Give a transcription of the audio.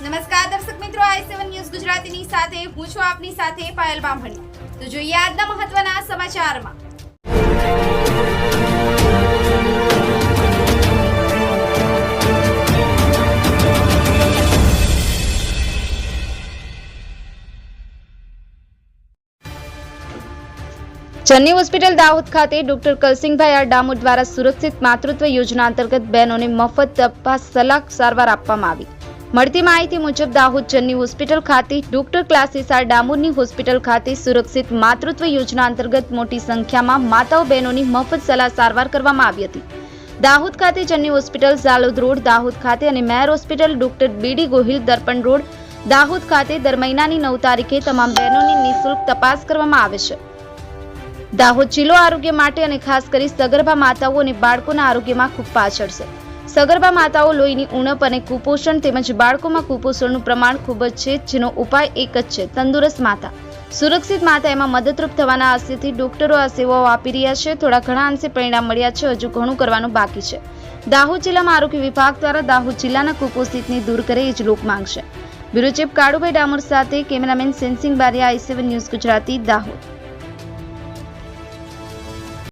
નમસ્કાર દર્શક મિત્રો, આઈ સેવન ન્યૂઝ ગુજરાતીની સાથે, હું છું આપની સાથે પાયલ બામણી. તો જોઈએ આજના મહત્વના સમાચારમાં. ચન્ની હોસ્પિટલ દાહોદ ખાતે ડોક્ટર કલસિંહભાઈ આર ડામોર દ્વારા સુરક્ષિત માતૃત્વ યોજના અંતર્ગત બહેનોને મફત તપાસ સલાહ સારવાર આપવામાં આવી. મળતી માહિતી મુજબ દાહોદ જનની હોસ્પિટલ ખાતે ડોક્ટર ક્લાસીસાર ડામોરની હોસ્પિટલ ખાતે સુરક્ષિત માતૃત્વ યોજના અંતર્ગત મોટી સંખ્યામાં માતાઓ બહેનોની મફત સલાહ સારવાર કરવામાં આવી હતી. દાહોદ ખાતે જનની હોસ્પિટલ ઝાલોદ રોડ, દાહોદ ખાતે અને mayor hospital doctor B D Gohil Darpan road, Dahod ખાતે દર મહિનાની નવ તારીખે તમામ બહેનોની નિઃશુલ્ક તપાસ કરવામાં આવે છે. દાહોદ જિલ્લો આરોગ્ય માટે અને ખાસ કરી સગર્ભા માતાઓ અને બાળકોના આરોગ્યમાં ખૂબ પાછળ છે. સગર્ભા માતાઓ લોહીની ઉણપ અને કુપોષણ તેમજ બાળકોમાં કુપોષણનું પ્રમાણ ખૂબ જ છે, જેનો ઉપાય એક જ છે, તંદુરસ્ત માતા. સુરક્ષિત માતા એમાં મદદરૂપ થવાના આશયથી ડોક્ટરો આ સેવાઓ આપી રહ્યા છે. થોડા ઘણા અંશે પરિણામ મળ્યા છે, હજુ ઘણું કરવાનું બાકી છે. દાહોદ જિલ્લામાં આરોગ્ય વિભાગ દ્વારા દાહોદ જિલ્લાના કુપોષિતને દૂર કરે એ જ માંગ છે. બ્યુરો ચીફ કાળુભાઈ ડામોર સાથે cameraman Sensingh Baria, I news Gujarati, Dahod.